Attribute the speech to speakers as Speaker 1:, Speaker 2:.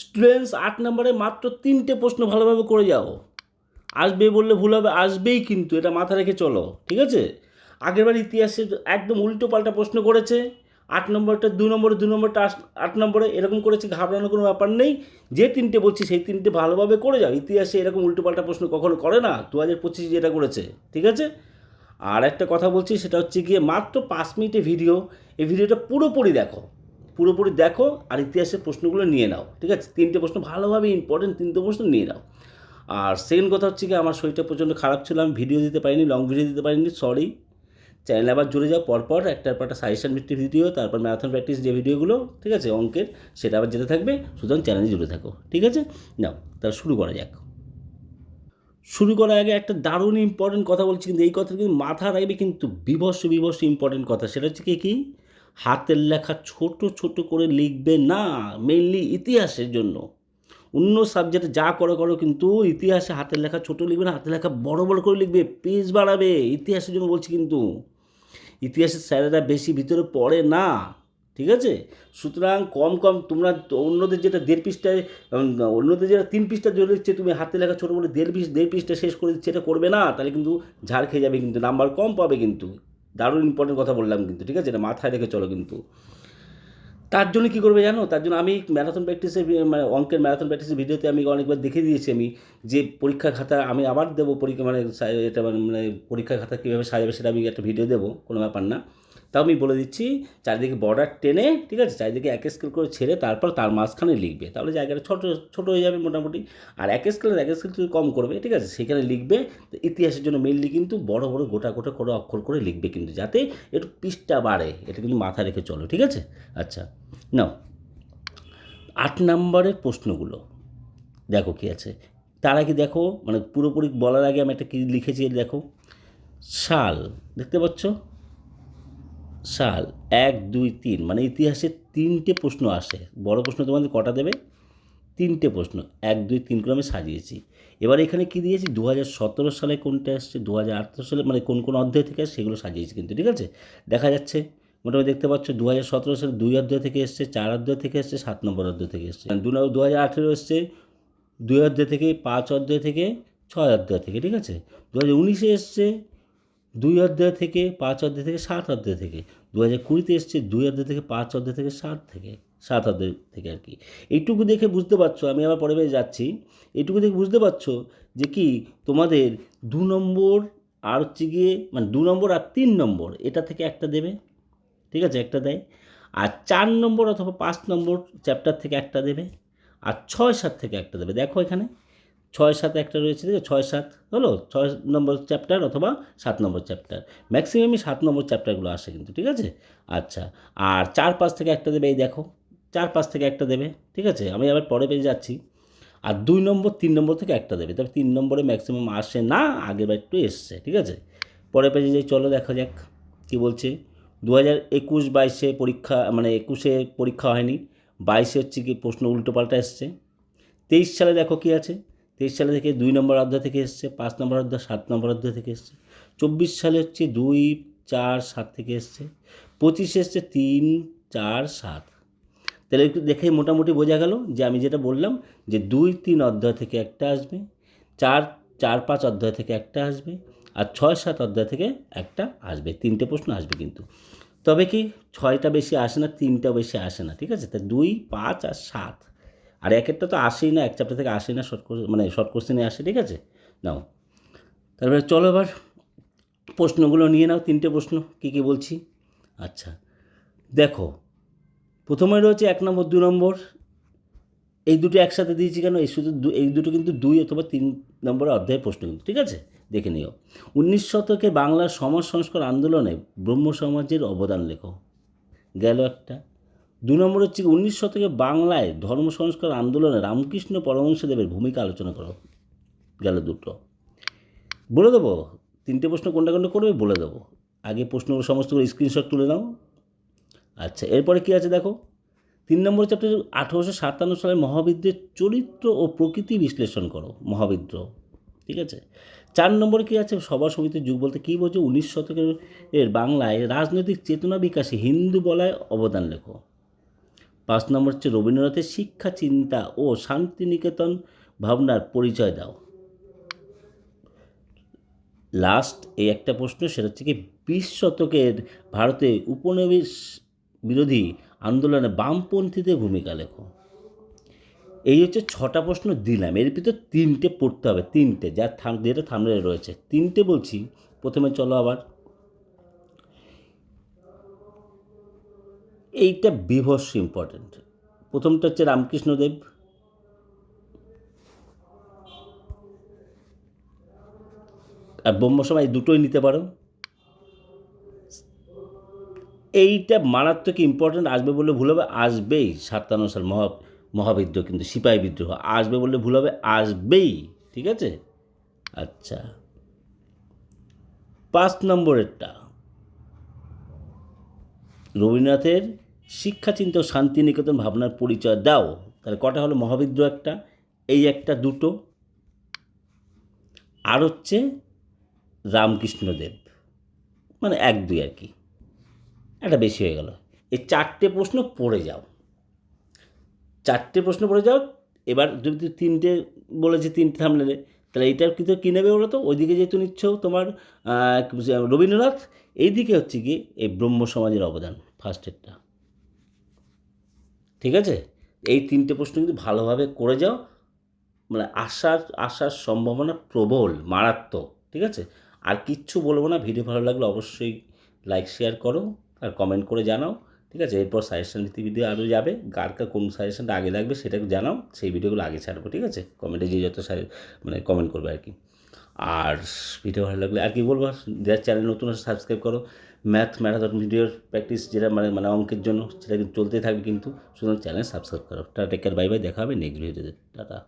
Speaker 1: Students আট নম্বরে মাত্র তিনটে প্রশ্ন ভালোভাবে করে যাও। আসবে বললে ভুল হবে, আসবেই কিন্তু, এটা মাথা রেখে চলো, ঠিক আছে? আগেরবার ইতিহাসে একদম উল্টো পাল্টা প্রশ্ন করেছে, আট নম্বরটা দু নম্বরে, দু নম্বরটা আট নম্বরে এরকম করেছে, ঘাবড়ানোর কোনো ব্যাপার নেই, যে তিনটে বলছি সেই তিনটে ভালোভাবে করে যাও, ইতিহাসে এরকম উল্টো পাল্টা প্রশ্ন কখনো করে না দু হাজার পঁচিশে যেটা করেছে, ঠিক আছে? আর একটা কথা বলছি, সেটা হচ্ছে গিয়ে মাত্র পাঁচ মিনিটের ভিডিও, এই ভিডিওটা পুরোপুরি দেখো পুরোপুরি দেখো আর ইতিহাসের প্রশ্নগুলো নিয়ে নাও, ঠিক আছে? তিনটে প্রশ্ন ভালোভাবে ইম্পর্টেন্ট তিনটে প্রশ্ন নিয়ে নাও। আর সেকেন্ড কথা হচ্ছে কি, আমার শরীরটা প্রচণ্ড খারাপ ছিল, আমি ভিডিও দিতে পারিনি লং ভিডিও দিতে পারিনি সরি চ্যানেল আবার জুড়ে যাও, পরপর একটার পর একটা সাজেশন ভিত্তিক ভিডিও তারপর ম্যারাথন প্র্যাকটিস যে ভিডিওগুলো ঠিক আছে, অঙ্কের, সেটা আবার যেতে থাকবে, সুতরাং চ্যানেলে জুড়ে থাকো, ঠিক আছে? নাও, তাহলে শুরু করা যাক। শুরু করার আগে একটা দারুণ ইম্পর্টেন্ট কথা বলছি, কিন্তু এই কথা কিন্তু মাথা রাখবে কিন্তু বিভৎস বিভৎস ইম্পর্টেন্ট কথা, সেটা হচ্ছে কি কি? হাতের লেখা ছোট ছোট করে লিখবে না মেইনলি ইতিহাসের জন্য। অন্য সাবজেক্টে যা করো করো কিন্তু ইতিহাসে হাতের লেখা ছোট লিখবে না, হাতের লেখা বড় বড় করে লিখবে পেজ বাড়াবে, ইতিহাসের জন্য বলছি কিন্তু। ইতিহাসের স্যারেরা বেশি ভিতরে পড়ে না, ঠিক আছে? সুতরাং কম কম তোমরা অন্যদের যেটা দেড় পৃষ্ঠায় অন্যদের যেটা তিন পৃষ্ঠা জলে দিচ্ছে তুমি হাতে লেখা ছোটো বলে দেড় পিস দেড় পৃষ্ঠা শেষ করে দিচ্ছে, এটা করবে না, তাহলে কিন্তু ঝাড় খেয়ে যাবে কিন্তু নাম্বার কম পাবে কিন্তু। দারুণ ইম্পর্টেন্ট কথা বললাম কিন্তু, ঠিক আছে? এটা মাথায় রেখে চলো কিন্তু। তার জন্য কী করবে জানো? তার জন্য আমি ম্যারাথন প্র্যাকটিসের মানে অঙ্কের ম্যারাথন প্র্যাকটিসের ভিডিওতে আমি অনেকবার দেখে দিয়েছি আমি যে পরীক্ষা খাতা আমি আবার দেবো, পরীক্ষা মানে এটা মানে মানে পরীক্ষা খাতা কীভাবে সাজাবে সেটা আমি একটা ভিডিও দেবো, কোনো ব্যাপার না। তাও আমি বলে দিচ্ছি, চারিদিকে বর্ডার টেনে, ঠিক আছে, চারিদিকে এক স্কেল করে ছেড়ে তারপর তার মাঝখানে লিখবে। তাহলে জায়গাটা ছোটো ছোটো হয়ে যাবে মোটামুটি। আর এক স্কেলের এক স্কেল তুমি কম করবে, ঠিক আছে, সেখানে লিখবে। ইতিহাসের জন্য মেনলি কিন্তু বড় বড়, গোটা গোটা করে অক্ষর করে লিখবে কিন্তু, যাতে একটু পৃষ্ঠা বাড়ে। এটা কিন্তু মাথা রেখে চলো, ঠিক আছে? আচ্ছা নাও। আট নম্বরের প্রশ্নগুলো। দেখো কী আছে। তার আগে দেখো মানে পুরোপুরি বলার আগে আমি একটা কী লিখেছি, দেখো। সাল দেখতে পাচ্ছ? সাল, এক, দুই, তিন মানে ইতিহাসে তিনটে প্রশ্ন আসে। বড় প্রশ্ন তোমাদের কটা দেবে? তিনটে প্রশ্ন, এক, দুই, তিন করে আমি সাজিয়েছি। এবার এখানে কী দিয়েছি? দু হাজার সতেরো সালে কোনটা আসছে দু হাজার আঠেরো সালে মানে কোন কোন অধ্যায় থেকে সেগুলো সাজিয়েছি কিন্তু, ঠিক আছে? দেখা যাচ্ছে। মোটামুটি দেখতে পাচ্ছ দু হাজার সতেরো সালে দুই অধ্যায় থেকে এসছে, চার অধ্যায় থেকে এসছে, সাত নম্বর অধ্যায় থেকে এসছে। দু দু হাজার আঠেরো এসছে, দুই অধ্যায় থেকে, পাঁচ অধ্যায় থেকে, ছয় অধ্যায় থেকে, ঠিক আছে? দু হাজার উনিশে এসছে দুই অধ্যায় থেকে পাঁচ অধ্যায় থেকে সাত অধ্যায় থেকে। দু হাজার কুড়িতে এসছে দুই অধ্যায় থেকে পাঁচ অধ্যায় থেকে সাত থেকে, সাত অধ্যায় থেকে আর কি। এইটুকু দেখে বুঝতে পারছ, আমি আবার পরে যাচ্ছি। এইটুকু দেখে বুঝতে পারছ যে কি তোমাদের দু নম্বর আর হচ্ছে গিয়ে মানে দু নম্বর আর তিন নম্বর, এটা থেকে একটা দেবে। ঠিক আছে, একটা দেয়। আর চার নম্বর অথবা পাঁচ নম্বর চ্যাপ্টার থেকে একটা দেবে। আর ছয় সাত থেকে একটা দেবে। দেখো এখানে। ছয় সাত একটা রয়েছে দেখো ছয় সাত হলো, ছয় নম্বর চ্যাপ্টার অথবা সাত নম্বর চ্যাপ্টার ম্যাক্সিমামই সাত নম্বর চ্যাপ্টারগুলো আসে কিন্তু, ঠিক আছে? আচ্ছা আর চার পাঁচ থেকে একটা দেবে, এই দেখো চার পাঁচ থেকে একটা দেবে, ঠিক আছে? আমি আবার পরে পেয়ে যাচ্ছি। আর দুই নম্বর, তিন নম্বর থেকে একটা দেবে, তবে তিন নম্বরে ম্যাক্সিমাম আসে না, আগের বার একটু এসছে, ঠিক আছে? পরে পেজে যাই চলো দেখা যাক কী বলছে। দু হাজার একুশ বাইশে পরীক্ষা মানে একুশে পরীক্ষা হয়নি, বাইশে হচ্ছে কি প্রশ্ন উল্টো পাল্টা এসছে। তেইশ সালে দেখো কী আছে? তেইশ সালে থেকে দুই নম্বর অধ্যায় থেকে এসছে, পাঁচ নম্বর অধ্যায় সাত নম্বর অধ্যায় থেকে এসছে। চব্বিশ সালে হচ্ছে দুই, চার, সাত থেকে এসছে। পঁচিশে এসছে তিন, চার, সাত। তাহলে একটু দেখে মোটামুটি বোঝা গেল যে আমি যেটা বললাম যে দুই, তিন অধ্যায় থেকে একটা আসবে, চার চার, পাঁচ অধ্যায় থেকে একটা আসবে, আর ছয়, সাত অধ্যায় থেকে একটা আসবে। তিনটে প্রশ্ন আসবে কিন্তু। তবে কি ছয়টা বেশি আসে না, তিনটা বেশি আসে না, ঠিক আছে? তা দুই, পাঁচ আর সাত। আর এক একটা তো আসেই না, এক চ্যাপ্টার থেকে আসেই না শর্ট মানে শর্ট কোশ্চেনে আসে, ঠিক আছে? নাও। তারপরে চলো এবার, প্রশ্নগুলো নিয়ে নাও, তিনটে প্রশ্ন, কী কী বলছি? আচ্ছা দেখো, প্রথমে রয়েছে এক নম্বর, দু নম্বর, এই দুটো একসাথে দিয়েছি কেন? এই শুধু এই দুটো কিন্তু দুই অথবা তিন নম্বরের অধ্যায়ের প্রশ্ন কিন্তু, ঠিক আছে? দেখে নিও। উনিশ শতকে বাংলার সমাজ সংস্কার আন্দোলনে ব্রহ্ম সমাজের অবদান লেখো। গেল একটা। দু নম্বর হচ্ছে উনিশ শতকে বাংলায় ধর্ম সংস্কার আন্দোলনে রামকৃষ্ণ পরমহংসদেবের ভূমিকা আলোচনা করো। গেল দুটো। বলে দেবো, তিনটে প্রশ্ন কোনটা কোনটা করবে বলে দেবো। আগে প্রশ্নগুলো সমস্তগুলো স্ক্রিনশট তুলে নাও। আচ্ছা এরপরে কী আছে দেখো? তিন নম্বর চ্যাপ্টার আঠেরোশো সাতান্ন সালে মহাবিদ্যের চরিত্র ও প্রকৃতি বিশ্লেষণ করো, মহাবিদ্রোহ। ঠিক আছে? চার নম্বরে কী আছে? সভা সমিতির যুগ বলতে কী বোঝো? উনিশ শতকের এর বাংলায় রাজনৈতিক চেতনা বিকাশে হিন্দু বলায় অবদান লেখো। পাঁচ নম্বর হচ্ছে রবীন্দ্রনাথের শিক্ষা, চিন্তা ও শান্তিনিকেতন ভাবনার পরিচয় দাও। লাস্ট এই একটা প্রশ্ন, সেটা হচ্ছে কি, বিশ শতকের ভারতে উপনিবেশ বিরোধী আন্দোলনে বামপন্থীদের ভূমিকা লেখো। এই হচ্ছে ছটা প্রশ্ন দিলাম, এর ভিতর তিনটে পড়তে হবে, তিনটে, যার থাম, যেটা থামলে রয়েছে। তিনটে বলছি, প্রথমে চলো আবার। এইটা বিভৎস ইম্পর্ট্যান্ট প্রথমটা হচ্ছে রামকৃষ্ণদেব। আর ব্রহ্মসভা এই দুটোই নিতে পারো। এইটা মারাত্মক ইম্পর্ট্যান্ট আসবে বললে ভুল হবে, আসবেই। সাতানুসার মহা, মহাবিদ্রোহ, কিন্তু সিপাহী বিদ্রোহ, আসবে বললে ভুল হবে, আসবেই। ঠিক আছে? আচ্ছা। পাঁচ নম্বরেরটা। রবীন্দ্রনাথের শিক্ষা, চিন্তা ও শান্তিনিকেতন ভাবনার পরিচয় দাও। তাহলে কটা হলো? মহাবিদ্রোহ একটা, এই একটা দুটো। আর হচ্ছে রামকৃষ্ণদেব। মানে এক দুই আর কি। একটা বেশি হয়ে গেল। এই চারটে প্রশ্ন পড়ে যাও। চারটে প্রশ্ন পড়ে যাও। এবার যদি তিনটে বলেছে, তিনটে থামলে তাহলে এইটার কিন্তু কী নেবে বলো তো? ওইদিকে যেহেতু নিচ্ছ তোমার রবীন্দ্রনাথ এইদিকে হচ্ছে কি, এই ব্রহ্ম সমাজের অবদান ফার্স্টেরটা ঠিক আছে? এই তিনটে প্রশ্ন কিন্তু ভালোভাবে করে যাও। মানে আসার আসার সম্ভাবনা প্রবল, মারাত্মক, ঠিক আছে? আর কিচ্ছু বলব না, ভিডিও ভালো লাগলে অবশ্যই লাইক শেয়ার করো আর কমেন্ট করে জানাও, ঠিক আছে? এরপর সাজেশন নীতি ভিডিও আরও যাবে। কার কার, কোন সাজেশনটা আগে লাগবে সেটা জানাও, সেই ভিডিওগুলো আগে ছাড়বো, ঠিক আছে? কমেন্টে যে যত মানে কমেন্ট করবে আর কি। আর ভিডিও ভালো লাগলে, আর কি বলব, যার চ্যানেল নতুন আছে সাবস্ক্রাইব করো। ম্যাথ ম্যারাথন ভিডিওর প্র্যাকটিস যেটা মানে মানে অঙ্কের জন্য, সেটা কিন্তু চলতেই থাকবে কিন্তু শুধু চ্যানেল সাবস্ক্রাইব করো। Tata take care bye bye দেখা হবে নেক্সট ভিডিওতে টাটা।